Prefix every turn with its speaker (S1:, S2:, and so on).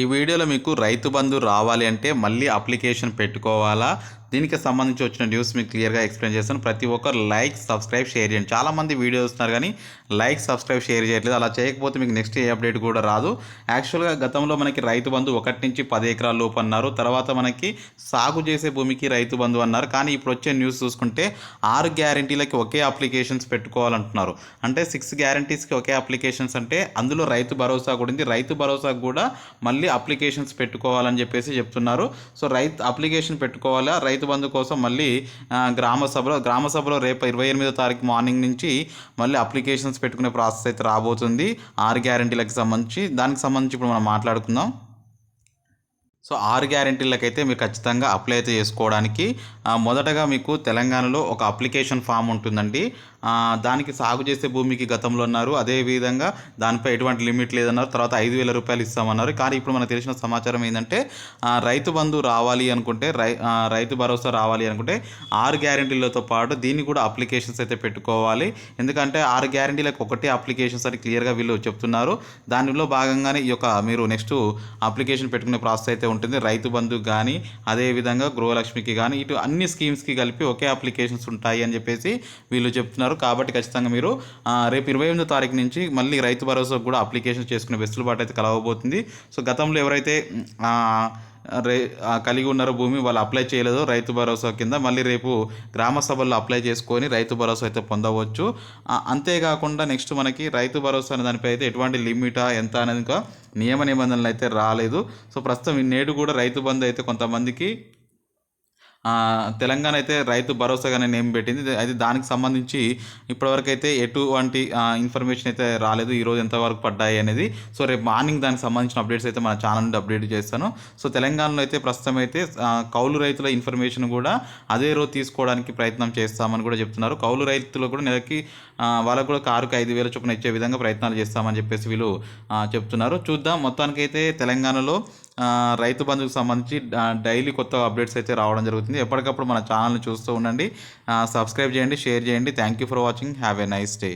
S1: ఈ వీడియోలో మీకు రైతు బంధు రావాలి అంటే మళ్ళీ అప్లికేషన్ పెట్టుకోవాలా? దీనికి సంబంధించి వచ్చిన న్యూస్ మీకు క్లియర్గా ఎక్స్ప్లెయిన్ చేస్తాను. ప్రతి ఒక్కరు లైక్ సబ్స్క్రైబ్ షేర్ చేయండి. చాలామంది వీడియో వస్తున్నారు కానీ లైక్ సబ్స్క్రైబ్ షేర్ చేయట్లేదు. అలా చేయకపోతే మీకు నెక్స్ట్ ఏ అప్డేట్ కూడా రాదు. యాక్చువల్గా గతంలో మనకి రైతు బంధు ఒకటి నుంచి పది ఎకరాల లోపు అన్నారు. తర్వాత మనకి సాగు చేసే భూమికి రైతు బంధు అన్నారు. కానీ ఇప్పుడు వచ్చే న్యూస్ చూసుకుంటే ఆరు గ్యారంటీలకి ఒకే అప్లికేషన్స్ పెట్టుకోవాలంటున్నారు. అంటే సిక్స్ గ్యారంటీస్కి ఒకే అప్లికేషన్స్ అంటే అందులో రైతు భరోసా కూడా ఉంది. రైతు భరోసా కూడా మళ్ళీ అప్లికేషన్స్ పెట్టుకోవాలని చెప్పేసి చెప్తున్నారు. సో రైతు అప్లికేషన్ పెట్టుకోవాలా? రైతు బంధు కోసం మళ్ళీ గ్రామ సభలో గ్రామ సభలో రేపు ఇరవై ఎనిమిదో తారీఖు మార్నింగ్ నుంచి మళ్ళీ అప్లికేషన్స్ పెట్టుకునే ప్రాసెస్ అయితే రాబోతుంది. ఆరు గ్యారంటీలకు సంబంధించి దానికి సంబంధించి ఇప్పుడు మనం మాట్లాడుకుందాం. సో ఆరు గ్యారెంటీలకైతే మీరు ఖచ్చితంగా అప్లై అయితే చేసుకోవడానికి మొదటగా మీకు తెలంగాణలో ఒక అప్లికేషన్ ఫామ్ ఉంటుందండి. దానికి సాగు చేసే భూమికి గతంలో ఉన్నారు అదేవిధంగా దానిపై ఎటువంటి లిమిట్ లేదన్నారు తర్వాత ఐదు వేల రూపాయలు ఇస్తామన్నారు. కానీ ఇప్పుడు మనకు తెలిసిన సమాచారం ఏంటంటే రైతు బంధు రావాలి అనుకుంటే రై రైతు భరోసా రావాలి అనుకుంటే ఆరు గ్యారెంటీలతో పాటు దీన్ని కూడా అప్లికేషన్స్ అయితే పెట్టుకోవాలి. ఎందుకంటే ఆరు గ్యారెంటీలకు ఒకటే అప్లికేషన్స్ అని క్లియర్గా వీళ్ళు చెప్తున్నారు. దానిలో భాగంగానే ఈ యొక్క మీరు నెక్స్ట్ అప్లికేషన్ పెట్టుకునే ప్రాసెస్ అయితే ఉంటుంది. ఉంటుంది. రైతు బంధు కానీ అదేవిధంగా గృహలక్ష్మికి కానీ ఇటు అన్ని స్కీమ్స్కి కలిపి ఒకే అప్లికేషన్స్ ఉంటాయి అని చెప్పేసి వీళ్ళు చెప్తున్నారు. కాబట్టి ఖచ్చితంగా మీరు రేపు ఇరవై ఎనిమిదో తారీఖు నుంచి మళ్ళీ రైతు భరోసాకు కూడా అప్లికేషన్ చేసుకునే వెసులుబాటు అయితే కలవబోతుంది. సో గతంలో ఎవరైతే రే కలిగి ఉన్నారో భూమి వాళ్ళు అప్లై చేయలేదు రైతు భరోసా కింద మళ్ళీ రేపు గ్రామ సభల్లో అప్లై చేసుకొని రైతు భరోసా అయితే పొందవచ్చు. అంతేకాకుండా నెక్స్ట్ మనకి రైతు భరోసా అనే దానిపై అయితే ఎటువంటి లిమిటా ఎంత అనేది ఇంకా నియమ నిబంధనలు అయితే రాలేదు. సో ప్రస్తుతం ఈ నేడు కూడా రైతు బంధు అయితే కొంతమందికి తెలంగాణ అయితే రైతు భరోసాగానే నేమ్ పెట్టింది. అయితే దానికి సంబంధించి ఇప్పటివరకు అయితే ఎటువంటి ఇన్ఫర్మేషన్ అయితే రాలేదు. ఈరోజు ఎంతవరకు పడ్డాయి అనేది. సో రేపు మార్నింగ్ దానికి సంబంధించిన అప్డేట్స్ అయితే మన ఛానల్ నుండి అప్డేట్ చేస్తాను. సో తెలంగాణలో అయితే ప్రస్తుతం అయితే కౌలు రైతుల ఇన్ఫర్మేషన్ కూడా అదే రోజు తీసుకోవడానికి ప్రయత్నం చేస్తామని కూడా చెప్తున్నారు. కౌలు రైతులు కూడా నెలకి వాళ్ళకు కూడా కారుకి ఐదు వేల చొప్పున ఇచ్చే విధంగా ప్రయత్నాలు చేస్తామని చెప్పేసి వీళ్ళు చెప్తున్నారు. చూద్దాం. మొత్తానికైతే తెలంగాణలో రైతు బంధుకు సంబంధించి డైలీ కొత్త అప్డేట్స్ అయితే రావడం జరుగుతుంది. ఎప్పటికప్పుడు మన ఛానల్ని చూస్తూ ఉండండి. సబ్స్క్రైబ్ చేయండి షేర్ చేయండి. Thank you for watching have a nice day